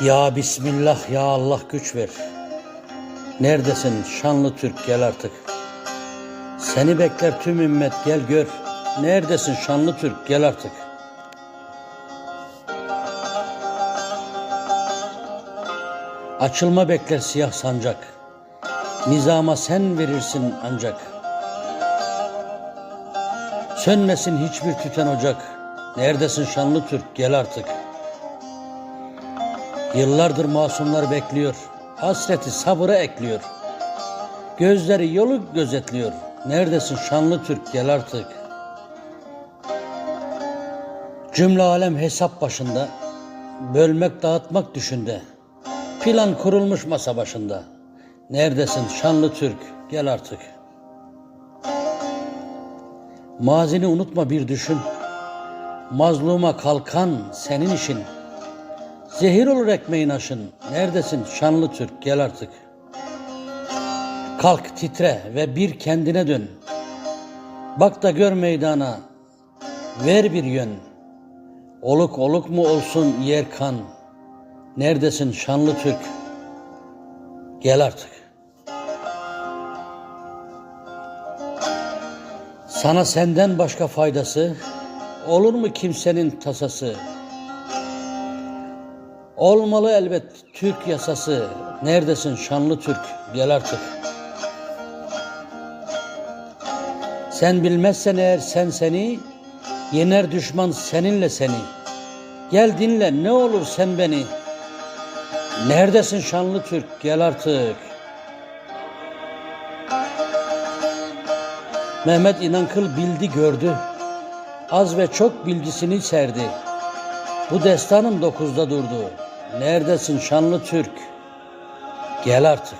Ya Bismillah ya Allah güç ver. Neredesin şanlı Türk gel artık. Seni bekler tüm ümmet gel gör. Neredesin şanlı Türk gel artık. Açılma bekler siyah sancak. Nizama sen verirsin ancak. Sönmesin hiçbir tüten ocak. Neredesin şanlı Türk gel artık. Yıllardır masumlar bekliyor. Hasreti sabıra ekliyor. Gözleri yolu gözetliyor. Neredesin şanlı Türk gel artık. Cümle alem hesap başında. Bölmek dağıtmak düşünde. Plan kurulmuş masa başında. Neredesin şanlı Türk gel artık. Mazini unutma bir düşün. Mazluma kalkan senin işin. Zehir olur ekmeğin aşın. Neredesin şanlı Türk gel artık. Kalk titre ve bir kendine dön. Bak da gör meydana. Ver bir yön. Oluk oluk mu olsun yer kan. Neredesin şanlı Türk? Gel artık. Sana senden başka faydası olur mu kimsenin tasası? Olmalı elbet Türk yasası. Neredesin şanlı Türk? Gel artık. Sen bilmezsen eğer sen seni, yener düşman seninle seni. Gel dinle ne olur sen beni. Neredesin şanlı Türk? Gel artık. Mehmet İnankıl bildi gördü. Az ve çok bilgisini serdi. Bu destanım dokuzda durdu. Neredesin şanlı Türk? Gel artık.